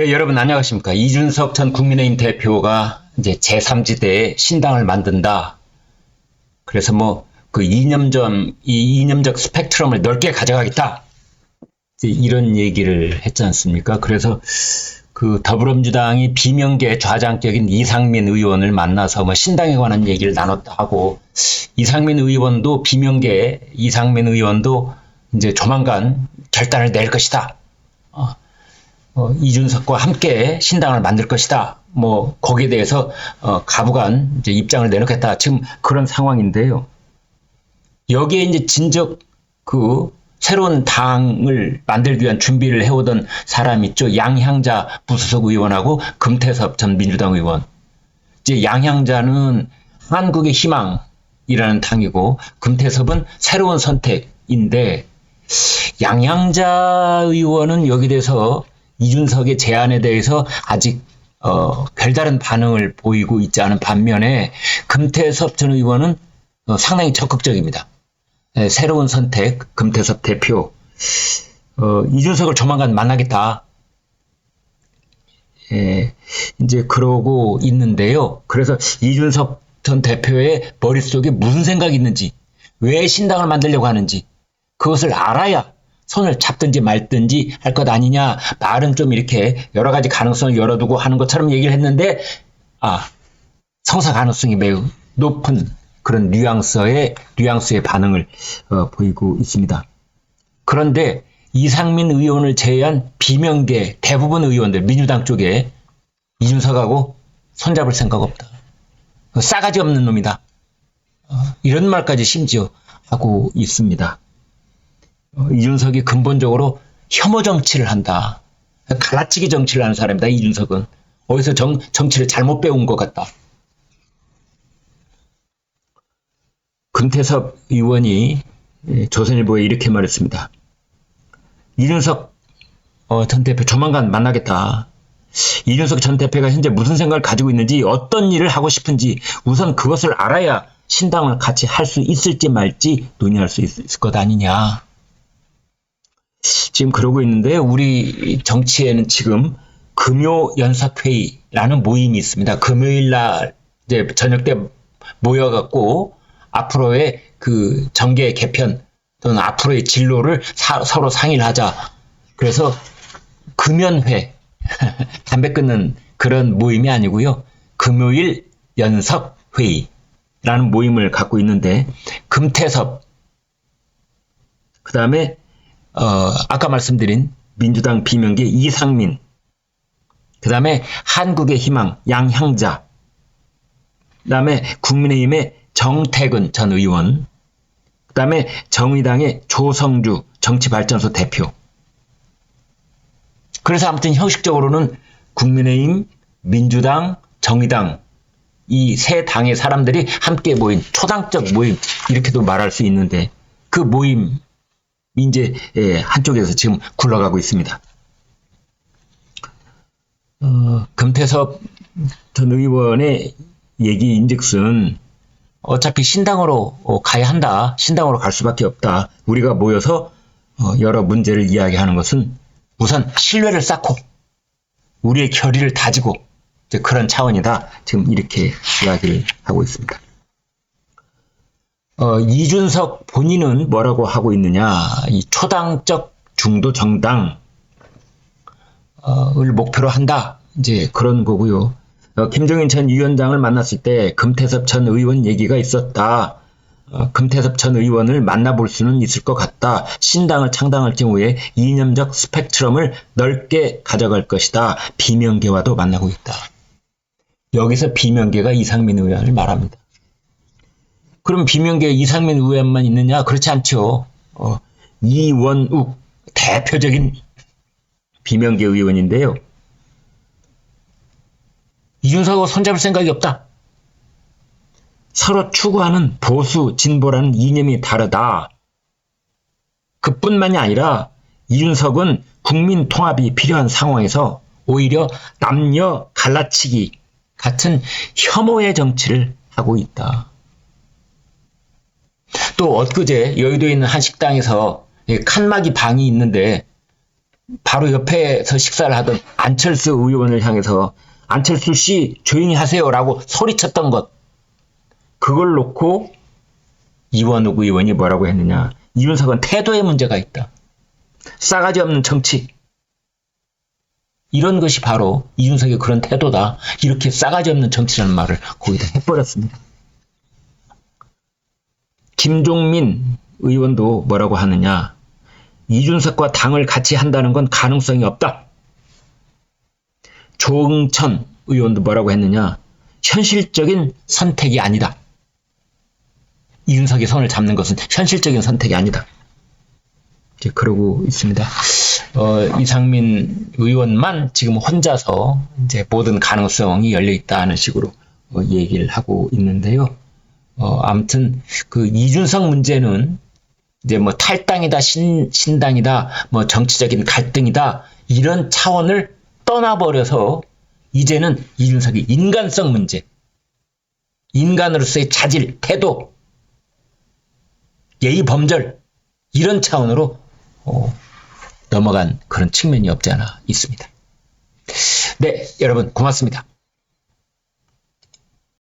네, 여러분 안녕하십니까. 이준석 전 국민의힘 대표가 이제 제3지대에 신당을 만든다. 그래서 뭐 그 이념점, 이 이념적 스펙트럼을 넓게 가져가겠다. 이런 얘기를 했지 않습니까? 그래서 그 더불어민주당이 비명계 좌장적인 이상민 의원을 만나서 뭐 신당에 관한 얘기를 나눴다 하고 이상민 의원도 비명계 이상민 의원도 이제 조만간 결단을 낼 것이다. 어, 어, 이준석과 함께 신당을 만들 것이다. 뭐 거기에 대해서 어, 가부간 입장을 내놓겠다. 지금 그런 상황인데요. 여기에 이제 진적 그 새로운 당을 만들기 위한 준비를 해오던 사람 있죠. 양향자 부수석 의원하고 금태섭 전 민주당 의원. 이제 양향자는 한국의 희망이라는 당이고 금태섭은 새로운 선택인데 양향자 의원은 여기 대해서 이준석의 제안에 대해서 아직 어, 별다른 반응을 보이고 있지 않은 반면에 금태섭 전 의원은 어, 상당히 적극적입니다. 네, 새로운 선택 금태섭 대표 어, 이준석을 조만간 만나겠다. 예, 이제 그러고 있는데요. 그래서 이준석 전 대표의 머릿속에 무슨 생각이 있는지, 왜 신당을 만들려고 하는지, 그것을 알아야 손을 잡든지 말든지 할 것 아니냐. 말은 좀 이렇게 여러 가지 가능성을 열어두고 하는 것처럼 얘기를 했는데, 아, 성사 가능성이 매우 높은 그런 뉘앙스의, 뉘앙스의 반응을 어, 보이고 있습니다. 그런데 이상민 의원을 제외한 비명계 대부분 의원들, 민주당 쪽에 이준석하고 손잡을 생각 없다. 그 싸가지 없는 놈이다. 어, 이런 말까지 심지어 하고 있습니다. 어, 이준석이 근본적으로 혐오 정치를 한다. 갈라치기 정치를 하는 사람이다, 이준석은. 어디서 정, 정치를 잘못 배운 것 같다. 금태섭 의원이 예, 조선일보에 이렇게 말했습니다. 이준석 어, 전 대표 조만간 만나겠다. 이준석 전 대표가 현재 무슨 생각을 가지고 있는지 어떤 일을 하고 싶은지 우선 그것을 알아야 신당을 같이 할 수 있을지 말지 논의할 수 있을 것 아니냐. 지금 그러고 있는데 우리 정치에는 지금 금요 연석회의라는 모임이 있습니다. 금요일 날 이제 저녁 때 모여갖고 앞으로의 그 정계 개편 또는 앞으로의 진로를 사- 서로 상의를 하자. 그래서 금연회 담배 끊는 그런 모임이 아니고요. 금요일 연석 회의라는 모임을 갖고 있는데 금태섭 그 다음에 어, 아까 말씀드린 민주당 비명계 이상민 그 다음에 한국의 희망 양향자 그 다음에 국민의힘의 정태근 전 의원 그 다음에 정의당의 조성주 정치발전소 대표. 그래서 아무튼 형식적으로는 국민의힘, 민주당, 정의당 이 세 당의 사람들이 함께 모인 초당적 모임 이렇게도 말할 수 있는데 그 모임 이제 예, 한쪽에서 지금 굴러가고 있습니다. 어, 금태섭 전 의원의 얘기인즉슨 어차피 신당으로 어, 가야 한다. 신당으로 갈 수밖에 없다. 우리가 모여서 어, 여러 문제를 이야기하는 것은 우선 신뢰를 쌓고 우리의 결의를 다지고 그런 차원이다. 지금 이렇게 이야기를 하고 있습니다. 어, 이준석 본인은 뭐라고 하고 있느냐? 이 초당적 중도 정당을 목표로 한다. 이제 그런 거고요. 어, 김종인 전 위원장을 만났을 때 금태섭 전 의원 얘기가 있었다. 어, 금태섭 전 의원을 만나볼 수는 있을 것 같다. 신당을 창당할 경우에 이념적 스펙트럼을 넓게 가져갈 것이다. 비명계와도 만나고 있다. 여기서 비명계가 이상민 의원을 말합니다. 그럼 비명계 이상민 의원만 있느냐? 그렇지 않죠. 어, 이원욱 대표적인 비명계 의원인데요. 이준석하고 손잡을 생각이 없다. 서로 추구하는 보수, 진보라는 이념이 다르다. 그뿐만이 아니라 이준석은 국민 통합이 필요한 상황에서 오히려 남녀 갈라치기 같은 혐오의 정치를 하고 있다. 또 엊그제 여의도에 있는 한 식당에서 칸막이 방이 있는데 바로 옆에서 식사를 하던 안철수 의원을 향해서 안철수 씨 조용히 하세요라고 소리쳤던 것. 그걸 놓고 이원욱 의원이 뭐라고 했느냐. 이준석은 태도에 문제가 있다. 싸가지 없는 정치. 이런 것이 바로 이준석의 그런 태도다. 이렇게 싸가지 없는 정치라는 말을 거기다 해버렸습니다 김종민 의원도 뭐라고 하느냐 이준석과 당을 같이 한다는 건 가능성이 없다. 조응천 의원도 뭐라고 했느냐? 현실적인 선택이 아니다. 이준석이 손을 잡는 것은 현실적인 선택이 아니다. 이제 그러고 있습니다. 어, 이상민 의원만 지금 혼자서 이제 모든 가능성이 열려 있다는 식으로 어, 얘기를 하고 있는데요. 어, 아무튼 그 이준석 문제는 이제 뭐 탈당이다, 신, 신당이다, 뭐 정치적인 갈등이다, 이런 차원을 떠나버려서 이제는 이준석의 인간성 문제, 인간으로서의 자질, 태도, 예의 범절, 이런 차원으로 어, 넘어간 그런 측면이 없지 않아 있습니다. 네, 여러분 고맙습니다.